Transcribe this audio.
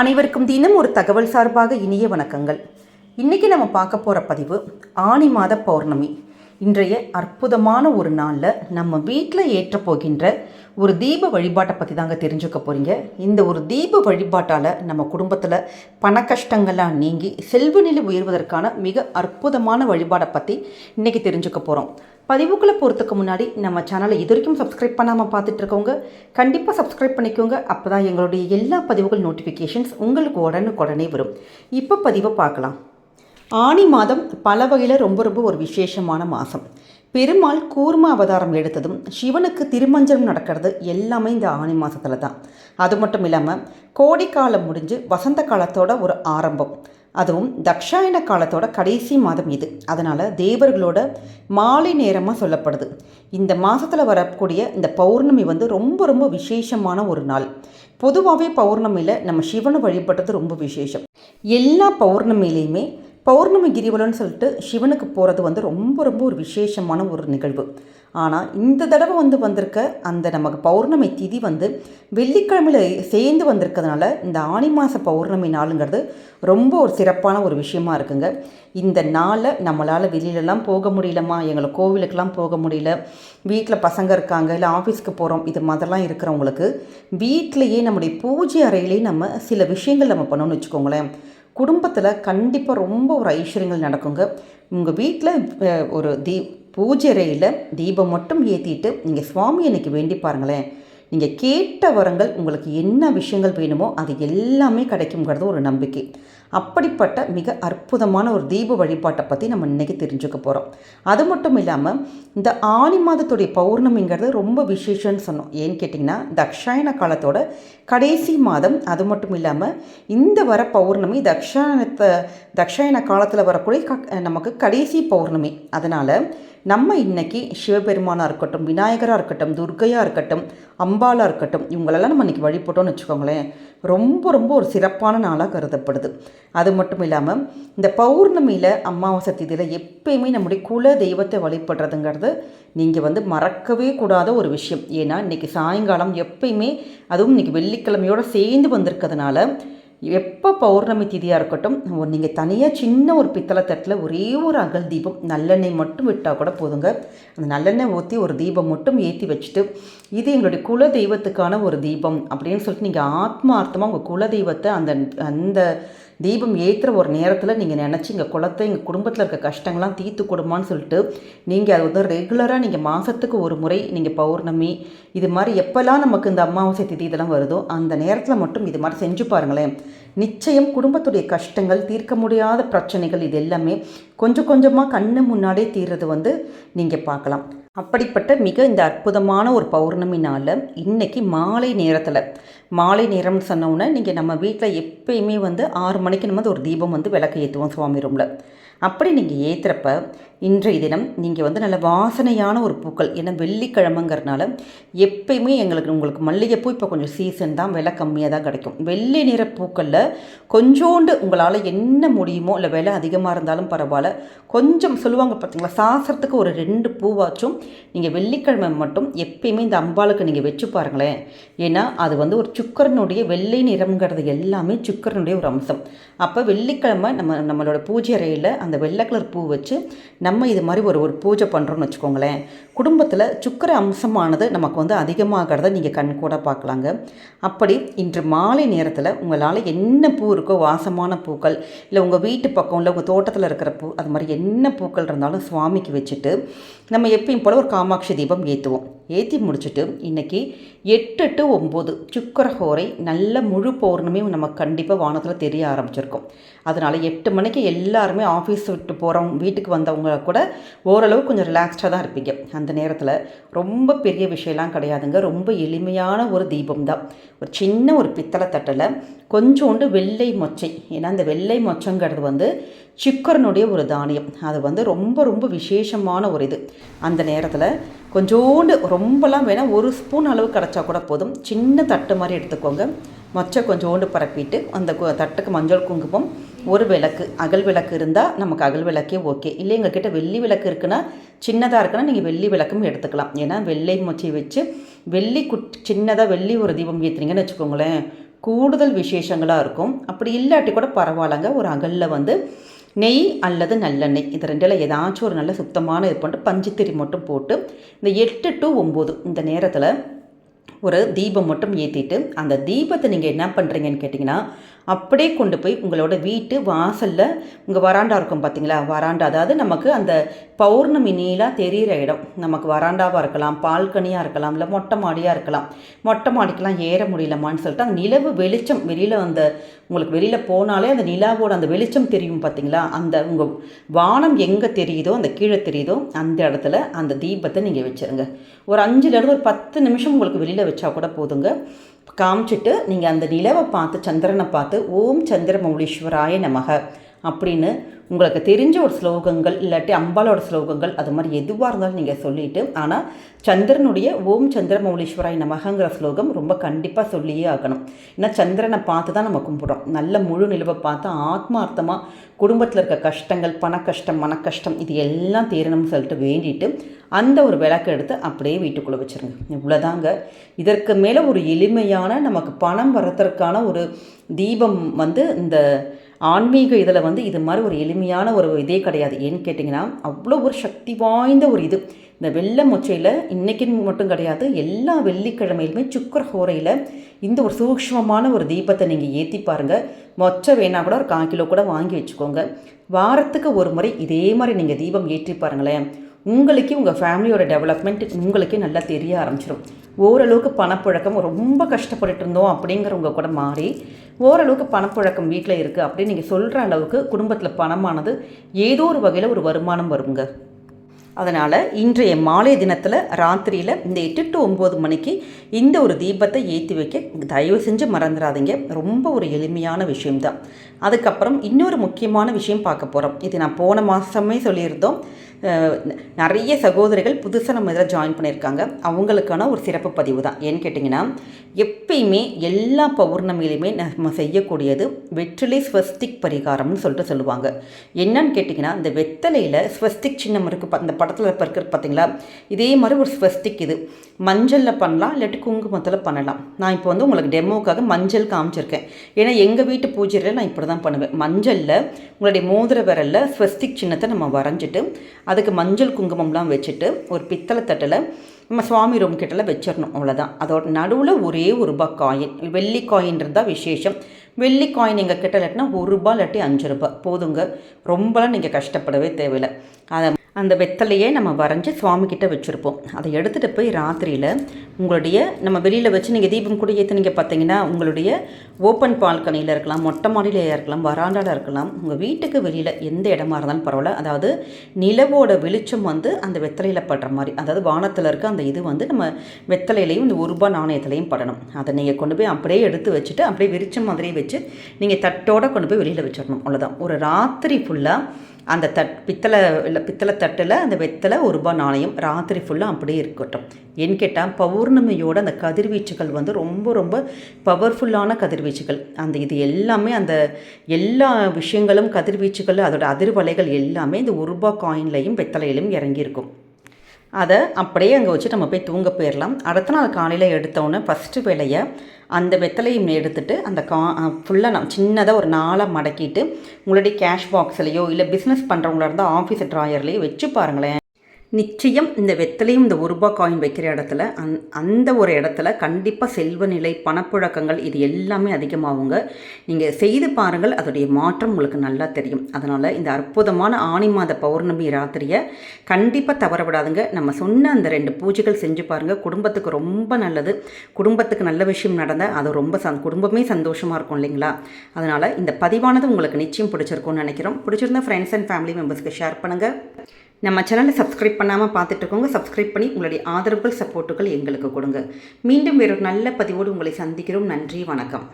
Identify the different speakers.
Speaker 1: அனைவருக்கும் தினம் ஒரு தகவல் சார்பாக இனிய வணக்கங்கள். இன்றைக்கி நம்ம பார்க்க போகிற பதிவு ஆனி மாத பௌர்ணமி. இன்றைய அற்புதமான ஒரு நாளில் நம்ம வீட்டில் ஏற்ற போகின்ற ஒரு தீப வழிபாட்டை பற்றி தாங்க தெரிஞ்சுக்க போகிறீங்க இந்த ஒரு தீப வழிபாட்டால் நம்ம குடும்பத்தில் பண கஷ்டங்கள்லாம் நீங்கி செல்வ நிலை உயர்வதற்கான மிக அற்புதமான வழிபாடை பற்றி இன்றைக்கி தெரிஞ்சுக்க போகிறோம் பதிவுக்குள்ளே போகிறதுக்கு முன்னாடி நம்ம சேனலை இது வரைக்கும் சப்ஸ்கிரைப் பண்ணாமல் பார்த்துட்டு இருக்கவங்க கண்டிப்பாக சப்ஸ்கிரைப் பண்ணிக்கோங்க. அப்போ தான் எங்களுடைய எல்லா பதிவுகள் நோட்டிஃபிகேஷன்ஸ் உங்களுக்கு உடனுக்குடனே வரும். இப்போ பதிவை பார்க்கலாம். ஆனி மாதம் பல வகையில் ரொம்ப ரொம்ப ஒரு விசேஷமான மாதம். பெருமாள் கூர்ம அவதாரம் எடுத்ததும் சிவனுக்கு திருமஞ்சனம் நடக்கிறது எல்லாமே இந்த ஆனி மாதத்தில் தான் அது மட்டும் இல்லாமல் கோடைக்காலம் முடிஞ்சு வசந்த காலத்தோட ஒரு ஆரம்பம். அதுவும் தக்ஷாயன காலத்தோட கடைசி மாதம் இது. அதனால் தேவர்களோட மாலை நேரமாக சொல்லப்படுது. இந்த மாதத்தில் வரக்கூடிய இந்த பௌர்ணமி வந்து ரொம்ப ரொம்ப விசேஷமான ஒரு நாள். பொதுவாகவே பௌர்ணமியில் நம்ம சிவனை வழிபட்டது ரொம்ப விசேஷம். எல்லா பௌர்ணமியிலையுமே பௌர்ணமி கிரிவலம்னு சொல்லிட்டு சிவனுக்கு போகிறது வந்து ரொம்ப ரொம்ப ஒரு விசேஷமான ஒரு நிகழ்வு. ஆனால் இந்த தடவை வந்து வந்திருக்க அந்த நமக்கு பௌர்ணமி திதி வந்து வெள்ளிக்கிழமையில் சேர்ந்து வந்திருக்கிறதுனால இந்த ஆனி மாத பௌர்ணமி நாளுங்கிறது ரொம்ப ஒரு சிறப்பான ஒரு விஷயமா இருக்குங்க. இந்த நாளில் நம்மளால் வெளியிலலாம் போக முடியலம்மா. எங்களை கோவிலுக்கெலாம் போக முடியல. வீட்டில் பசங்க இருக்காங்க இல்லை ஆஃபீஸ்க்கு போகிறோம் இது மாதிரிலாம் இருக்கிறவங்களுக்கு வீட்டிலையே நம்முடைய பூஜை அறையிலேயே நம்ம சில விஷயங்கள் நம்ம பண்ணணும்னு வச்சுக்கோங்களேன். குடும்பத்தில் கண்டிப்பாக ரொம்ப ஒரு ஐஸ்வர்யங்கள் நடக்குங்க. உங்கள் வீட்டில் ஒரு தீ பூஜைறையில் தீபம் மட்டும் ஏற்றிட்டு நீங்கள் சுவாமி எனக்கு வேண்டி பாருங்களேன். நீங்கள் கேட்ட வரங்கள் உங்களுக்கு என்ன விஷயங்கள் வேணுமோ அது எல்லாமே கிடைக்குங்கிறது ஒரு நம்பிக்கை. அப்படிப்பட்ட மிக அற்புதமான ஒரு தீப வழிபாட்டை பற்றி நம்ம இன்றைக்கி தெரிஞ்சுக்க போகிறோம் அது மட்டும் இல்லாமல் இந்த ஆணி மாதத்துடைய பௌர்ணமிங்கிறது ரொம்ப விசேஷம்னு சொன்னோம். ஏன்னு கேட்டிங்கன்னா தக்ஷாயன காலத்தோட கடைசி மாதம். அது மட்டும் இல்லாமல் இந்த வர பௌர்ணமி தக்ஷாயனத்தை தக்ஷாயன காலத்தில் வரக்கூடிய க நமக்கு கடைசி பௌர்ணமி. அதனால் நம்ம இன்றைக்கி சிவபெருமானாக இருக்கட்டும் விநாயகராக இருக்கட்டும் துர்கையாக இருக்கட்டும் அம்பாலாக இருக்கட்டும் இவங்களெல்லாம் நம்ம இன்றைக்கி வழிபட்டோம்னு வச்சுக்கோங்களேன் ரொம்ப ரொம்ப ஒரு சிறப்பான நாளாக கருதப்படுது. அது மட்டும் இல்லாமல் இந்த பௌர்ணமியில் அமாவாசை திதியில் எப்பயுமே நம்முடைய குல தெய்வத்தை வழிபடுறதுங்கிறது நீங்கள் வந்து மறக்கவே கூடாத ஒரு விஷயம். ஏன்னா இன்றைக்கி சாயங்காலம் எப்பயுமே அதுவும் இன்றைக்கி வெள்ளிக்கிழமையோடு சேர்ந்து வந்திருக்கிறதுனால எப்போ பௌர்ணமி திதியாக இருக்கட்டும் நீங்கள் தனியாக சின்ன ஒரு பித்தளை தட்டில் ஒரே ஒரு அகல் தீபம் நல்லெண்ணெய் மட்டும் விட்டால் கூட போதுங்க. அந்த நல்லெண்ணெய் ஊற்றி ஒரு தீபம் மட்டும் ஏற்றி வச்சுட்டு இது எங்களுடைய குல தெய்வத்துக்கான ஒரு தீபம் அப்படின்னு சொல்லிட்டு நீங்கள் ஆத்மார்த்தமாக உங்கள் குல தெய்வத்தை அந்த அந்த தீபம் ஏற்றுற ஒரு நேரத்தில் நீங்கள் நினச்சி எங்கள் குளத்தை எங்கள் குடும்பத்தில் இருக்க கஷ்டங்கள்லாம் தீர்த்து கொடுமான்னு சொல்லிட்டு நீங்கள் அது வந்து ரெகுலராக நீங்கள் மாதத்துக்கு ஒரு முறை நீங்கள் பௌர்ணமி இது மாதிரி எப்போல்லாம் நமக்கு இந்த அமாவாசை திதி இதெல்லாம் வருதோ அந்த நேரத்தில் மட்டும் இது மாதிரி செஞ்சு பாருங்களேன். நிச்சயம் குடும்பத்துடைய கஷ்டங்கள் தீர்க்க முடியாத பிரச்சனைகள் இது எல்லாமே கொஞ்சம் கொஞ்சமாக கண்ணு முன்னாடியே தீர்றது வந்து நீங்கள் பார்க்கலாம். அப்படிப்பட்ட மிக இந்த அற்புதமான ஒரு பௌர்ணமி நாளில் இன்றைக்கி மாலை நேரத்தில் மாலை நேரம்னு சொன்னோன்னே நீங்கள் நம்ம வீட்டில் எப்பயுமே வந்து ஆறு மணிக்கு நம்ம ஒரு தீபம் வந்து விளக்கு ஏற்றுவோம் சுவாமி ரூமில். அப்படி நீங்கள் ஏற்றுறப்ப இன்றைய தினம் நீங்கள் வந்து நல்ல வாசனையான ஒரு பூக்கள் ஏன்னா வெள்ளிக்கிழமைங்கிறதுனால எப்பயுமே எங்களுக்கு உங்களுக்கு மல்லிகைப்பூ இப்போ கொஞ்சம் சீசன் தான் விலை கம்மியாக தான் கிடைக்கும். வெள்ளை நிற பூக்களில் கொஞ்சோண்டு உங்களால் என்ன முடியுமோ இல்லை விலை அதிகமாக இருந்தாலும் பரவாயில்ல கொஞ்சம் சொல்லுவாங்க பார்த்தீங்களா சாசரத்துக்கு ஒரு ரெண்டு பூவாச்சும் நீங்கள் வெள்ளிக்கிழமை மட்டும் எப்பயுமே இந்த அம்பாளுக்கு நீங்கள் வச்சு பாருங்களேன். ஏன்னா அது வந்து ஒரு சுக்கரனுடைய வெள்ளை நிறம்ங்கிறது எல்லாமே சுக்கரனுடைய ஒரு அம்சம். அப்போ வெள்ளிக்கிழமை நம்ம நம்மளோட பூஜை அறையில் அந்த வெள்ளை கலர் பூ வச்சு நம்ம இது மாதிரி ஒரு ஒரு பூஜை பண்ணுறோம்னு வச்சுக்கோங்களேன். குடும்பத்தில் சுக்கர அம்சமானது நமக்கு வந்து அதிகமாகிறத நீங்கள் கண் கூட பார்க்கலாங்க அப்படி இன்று மாலை நேரத்தில் உங்களால் என்ன பூ இருக்கோ வாசமான பூக்கள் இல்லை உங்கள் வீட்டு பக்கம் இல்லை உங்கள் தோட்டத்தில் இருக்கிற பூ அது மாதிரி என்ன பூக்கள் இருந்தாலும் சுவாமிக்கு வச்சுட்டு நம்ம எப்பயும் போல் ஒரு காமாட்சி தீபம் ஏற்றுவோம் ஏற்றி முடிச்சுட்டு இன்றைக்கி எட்டு டு ஒம்பது சுக்கரஹோரை நல்ல முழு பௌர்ணமியும் நம்ம கண்டிப்பாக வானத்தில் தெரிய ஆரம்பிச்சிருக்கோம். அதனால் எட்டு மணிக்கு எல்லாருமே ஆஃபீஸ் விட்டு போகிறவங்க வீட்டுக்கு வந்தவங்க கூட ஓரளவு கொஞ்சம் ரிலாக்ஸ்டாக தான் இருப்பீங்க. அந்த நேரத்தில் ரொம்ப பெரிய விஷயம்லாம் கிடையாதுங்க. ரொம்ப எளிமையான ஒரு தீபம் தான் ஒரு சின்ன ஒரு பித்தளை தட்டில் கொஞ்சோண்டு வெள்ளை மொச்சை. ஏன்னா அந்த வெள்ளை மொச்சங்கிறது வந்து சுக்கரனுடைய ஒரு தானியம். அது வந்து ரொம்ப ரொம்ப விசேஷமான ஒரு இது. அந்த நேரத்தில் கொஞ்சோண்டு ரொம்பலாம் வேணால் ஒரு ஸ்பூன் அளவு கிடச்சா கூட போதும். சின்ன தட்டு மாதிரி எடுத்துக்கோங்க. மொச்சை கொஞ்சோண்டு பரப்பிட்டு அந்த கு- தட்டுக்கு மஞ்சள் குங்குமம் ஒரு விளக்கு அகல் விளக்கு இருந்தால் நமக்கு அகல் விளக்கே ஓகே. இல்லை எங்ககிட்ட வெள்ளி விளக்கு இருக்குன்னா சின்னதாக இருக்குன்னா நீங்கள் வெள்ளி விளக்கும் எடுத்துக்கலாம். ஏன்னா வெள்ளை மொச்சை வச்சு வெள்ளி குட் சின்னதாக வெள்ளி ஒரு தீபம் ஏற்றுனீங்கன்னு வச்சுக்கோங்களேன். கூடுதல் விசேஷங்களாக இருக்கும். அப்படி இல்லாட்டி கூட பரவாயில்லங்க. ஒரு அகலில் வந்து நெய் அல்லது நல்லெண்ணெய். இது ரெண்டில் ஏதாச்சும் ஒரு நல்ல சுத்தமான இது பண்ணிட்டு பஞ்சுத்திரி மட்டும் போட்டு இந்த எட்டு டு ஒம்பது இந்த நேரத்தில் ஒரு தீபம் மட்டும் ஏற்றிட்டு அந்த தீபத்தை நீங்கள் என்ன பண்ணுறீங்கன்னு கேட்டிங்கன்னா அப்படியே கொண்டு போய் உங்களோட வீட்டு வாசலில் உங்கள் வராண்டா இருக்கும் பார்த்தீங்களா வராண்டா அதாவது நமக்கு அந்த பௌர்ணமி நீலாக தெரிகிற இடம். நமக்கு வராண்டாவாக இருக்கலாம் பால்கனியாக இருக்கலாம் இல்லை மொட்டை மாடியாக இருக்கலாம். மொட்டை மாடிக்கெலாம் ஏற முடியலமான்னு சொல்லிட்டு அந்த நிலவு வெளிச்சம் வெளியில் அந்த உங்களுக்கு வெளியில் போனாலே அந்த நிலாவோட அந்த வெளிச்சம் தெரியும் பார்த்தீங்களா அந்த உங்கள் வானம் எங்கே தெரியுதோ அந்த கீழே தெரியுதோ அந்த இடத்துல அந்த தீபத்தை நீங்கள் வச்சுருங்க. ஒரு அஞ்சுலேருந்து ஒரு பத்து நிமிஷம் உங்களுக்கு வெளியில் வச்சா கூட போதுங்க. காமிச்சிட்டு நீங்கள் அந்த நிலவை பார்த்து சந்திரனை பார்த்து ஓம் சந்திர மௌலீஸ்வராய நமக அப்படின்னு உங்களுக்கு தெரிஞ்ச ஒரு ஸ்லோகங்கள் இல்லாட்டி அம்பாலோட ஸ்லோகங்கள் அது மாதிரி எதுவாக இருந்தாலும் நீங்கள் சொல்லிவிட்டு ஆனால் சந்திரனுடைய ஓம் சந்திர மௌலீஸ்வராய் நமகங்கிற ஸ்லோகம் ரொம்ப கண்டிப்பாக சொல்லியே ஆகணும். ஏன்னா சந்திரனை பார்த்து தான் நம்ம கும்பிட்றோம். நல்ல முழு நிலவை பார்த்து ஆத்மார்த்தமாக குடும்பத்தில் இருக்க கஷ்டங்கள் பண கஷ்டம் மன கஷ்டம் இது எல்லாம் தீரணும்னு சொல்லிட்டு வேண்டிட்டு அந்த ஒரு விளக்கு எடுத்து அப்படியே வீட்டுக்குள்ளே வச்சுருங்க. இவ்வளோதாங்க இதற்கு மேலே ஒரு எளிமையான நமக்கு பணம் வரதற்கான ஒரு தீபம் வந்து இந்த ஆன்மீக இதில் வந்து இது மாதிரி ஒரு எளிமையான ஒரு இதே கிடையாது. ஏன்னு கேட்டிங்கன்னா அவ்வளோ ஒரு சக்தி வாய்ந்த ஒரு இது. இந்த வெள்ளை மொச்சையில் இன்றைக்கி மட்டும் கிடையாது எல்லா வெள்ளிக்கிழமையிலுமே சுக்கர ஹோரையில் இந்த ஒரு சூக்ஷ்மமான ஒரு தீபத்தை நீங்கள் ஏற்றி பாருங்கள் மொச்சை வேணால் கூட ஒரு கால் கிலோ கூட வாங்கி வச்சுக்கோங்க. வாரத்துக்கு ஒரு முறை இதே மாதிரி நீங்கள் தீபம் ஏற்றி பாருங்களேன். உங்களுக்கு உங்கள் ஃபேமிலியோட டெவலப்மெண்ட் உங்களுக்கே நல்லா தெரிய ஆரம்பிச்சிடும் ஓரளவுக்கு பணப்புழக்கம் ரொம்ப கஷ்டப்பட்டுட்டு இருந்தோம் அப்படிங்கிறவங்க கூட மாறி ஓரளவுக்கு பணப்புழக்கம் வீட்டில் இருக்குது அப்படின்னு நீங்கள் சொல்கிற அளவுக்கு குடும்பத்தில் பணமானது ஏதோ ஒரு வகையில் ஒரு வருமானம் வருங்க. அதனால் இன்றைய மாலை தினத்தில் ராத்திரியில் இந்த எட்டு டு ஒம்பது மணிக்கு இந்த ஒரு தீபத்தை ஏற்றி வைக்க தயவு செஞ்சு மறந்துடாதீங்க. ரொம்ப ஒரு எளிமையான விஷயம்தான். அதுக்கப்புறம் இன்னொரு முக்கியமான விஷயம் பார்க்க போகிறோம் இது நான் போன மாதமே சொல்லியிருந்தோம். நிறைய சகோதரிகள் புதுசாக நம்ம இதில் ஜாயின் பண்ணியிருக்காங்க. அவங்களுக்கான ஒரு சிறப்பு பதிவு தான். ஏன்னு கேட்டிங்கன்னா எப்பயுமே எல்லா பௌர்ணமியிலையுமே நம்ம செய்யக்கூடியது வெற்றிலை ஸ்வஸ்திக் பரிகாரம்னு சொல்லிட்டு சொல்லுவாங்க. என்னன்னு கேட்டிங்கன்னா இந்த வெத்தலையில் ஸ்வஸ்திக் சின்னம் இருக்குது அந்த படத்தில் இப்போ இருக்கிறது பார்த்தீங்களா இதே மாதிரி ஒரு ஸ்வஸ்திக் இது. மஞ்சளில் பண்ணலாம் இல்லாட்டி குங்குமத்தில் பண்ணலாம். நான் இப்போ வந்து உங்களுக்கு டெமோக்காக மஞ்சள் காமிச்சிருக்கேன். ஏன்னா எங்கள் வீட்டு பூஜையில் நான் இப்படி தான் பண்ணுவேன். மஞ்சளில் உங்களுடைய மோதிர விரலில் ஸ்வஸ்திக் சின்னத்தை நம்ம வரைஞ்சிட்டு அதுக்கு மஞ்சள் குங்குமம்லாம் வச்சுட்டு ஒரு பித்தளை தட்டில் நம்ம சுவாமி ரூம் கிட்டலாம் வச்சிடணும். அவ்வளோதான் அதோட நடுவில் ஒரே ஒரு ரூபா காயின் வெள்ளி காயின்றது தான் விசேஷம். வெள்ளி காயின் எங்கள் கிட்ட இல்லாட்டினா ஒரு ரூபா இல்லாட்டி அஞ்சு ரூபாய். போதுங்க. ரொம்பலாம் நீங்கள் கஷ்டப்படவே தேவையில்லை. அதை அந்த வெத்தலையே நம்ம வரைஞ்சி சுவாமிக்கிட்ட வச்சுருப்போம். அதை எடுத்துகிட்டு போய் ராத்திரியில் உங்களுடைய நம்ம வெளியில் வச்சு நீங்கள் தீபம் கூட ஏற்றுனீங்க பார்த்தீங்கன்னா உங்களுடைய ஓப்பன் பால்கனியில் இருக்கலாம் மொட்டை மாடியில் இருக்கலாம் வராண்டாவில் இருக்கலாம் உங்கள் வீட்டுக்கு வெளியில் எந்த இடமா இருந்தாலும் பரவாயில்ல. அதாவது நிலவோட வெளிச்சம் வந்து அந்த வெத்தலையில் படுற மாதிரி அதாவது வானத்தில் இருக்க அந்த இது வந்து நம்ம வெத்தலையிலையும் இந்த ஒரு ரூபாய் நாணயத்துலையும் படணும். அதை நீங்கள் கொண்டு போய் அப்படியே எடுத்து வச்சுட்டு அப்படியே விரிச்ச மாதிரியே வச்சு நீங்கள் தட்டோடு கொண்டு போய் வெளியில் வச்சிடணும். அவ்வளோதான் ஒரு ராத்திரி ஃபுல்லாக அந்த தட் பித்தளை இல்லை பித்தளை தட்டில் அந்த வெத்தலை ஒரு ரூபாய் நாணயம். ராத்திரி ஃபுல்லாக அப்படியே இருக்கட்டும். ஏன்னு கேட்டால் பௌர்ணமியோட அந்த கதிர்வீச்சுகள் வந்து ரொம்ப ரொம்ப பவர்ஃபுல்லான கதிர்வீச்சுகள். அந்த இது எல்லாமே அந்த எல்லா விஷயங்களும் கதிர்வீச்சுகள் அதோட அதிர்வலைகள் எல்லாமே இந்த ஒரு ரூபாய் காயின்லையும் வெத்தலையிலும் இறங்கியிருக்கும். அதை அப்படியே அங்கே வச்சு நம்ம போய் தூங்க போயிடலாம் அடுத்த நாள் காலையில் எடுத்தோன்னே ஃபஸ்ட்டு வேலையை அந்த வெத்தலையும் எடுத்துகிட்டு அந்த கா ஃபுல்லாக நான் சின்னதாக ஒரு நாளாக மடக்கிட்டு உங்களுடைய கேஷ் பாக்ஸ்லேயோ இல்லை பிஸ்னஸ் பண்ணுறவங்களா இருந்தால் ஆஃபீஸ் ட்ராயர்லேயோ வச்சு பாருங்களேன். நிச்சயம் இந்த வெத்தலையும் இந்த ஒரு காயின் வைக்கிற இடத்துல அந் அந்த ஒரு இடத்துல கண்டிப்பாக செல்வ நிலை பணப்புழக்கங்கள் இது எல்லாமே அதிகமாகுங்க. நீங்கள் செய்து பாருங்கள் அதோடைய மாற்றம் உங்களுக்கு நல்லா தெரியும். அதனால் இந்த அற்புதமான ஆணி மாத பௌர்ணமி ராத்திரியை கண்டிப்பாக தவற விடாதுங்க நம்ம சொன்ன அந்த ரெண்டு பூஜைகள் செஞ்சு பாருங்கள் குடும்பத்துக்கு ரொம்ப நல்லது. குடும்பத்துக்கு நல்ல விஷயம் நடந்தால் அது ரொம்ப சந் குடும்பமே சந்தோஷமாக இருக்கும் இல்லைங்களா? அதனால் இந்த பதிவானது உங்களுக்கு நிச்சயம் பிடிச்சிருக்கும்னு நினைக்கிறோம். பிடிச்சிருந்தா ஃப்ரெண்ட்ஸ் அண்ட் ஃபேமிலி மெம்பர்ஸ்க்கு ஷேர் பண்ணுங்கள் நம்ம சேனலை சப்ஸ்கிரைப் பண்ணாமல் பார்த்துட்டு இருக்கோங்க சப்ஸ்கிரைப் பண்ணி உங்களுடைய ஆதரவுகள் சப்போர்ட்டுகள் எங்களுக்கு கொடுங்க. மீண்டும் வேறொரு நல்ல பதிவோடு உங்களை சந்திக்கிறோம். நன்றி வணக்கம்.